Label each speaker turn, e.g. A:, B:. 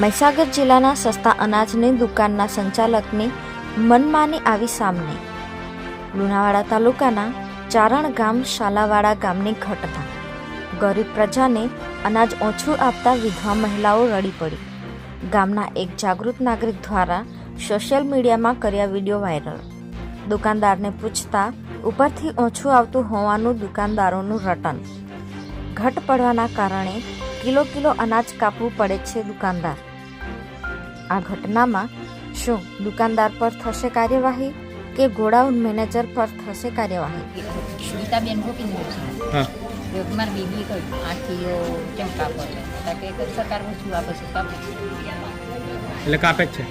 A: મહીસાગર જિલ્લાના સસ્તા અનાજની દુકાનના સંચાલકની મનમાની આવી સામને. લુણાવાડા તાલુકાના ચારણ ગામ શાલાવાડા ગામની ઘટના. ગરીબ પ્રજાને અનાજ ઓછું આપતા વિધવા મહિલાઓ રડી પડી. ગામના એક જાગૃત નાગરિક દ્વારા સોશિયલ મીડિયામાં કર્યા વીડિયો વાયરલ. દુકાનદારને પૂછતા, ઉપરથી ઓછું આવતું હોવાનું દુકાનદારોનું રટન. ઘટ પડવાના કારણે કિલો કિલો અનાજ કાપવું પડે છે દુકાનદાર. આ ઘટનામાં શું દુકાનદાર પર થશે કાર્યવાહી કે ગોડાઉન મેનેજર પર થશે કાર્યવાહી?
B: ગીતાબેન
C: હા.
B: મારી બીબી કહ્યું આથી કેમ કાપો કે કે સરકાર ઓછું આપે છે કાપે છે.
C: એટલે કાપે જ છે.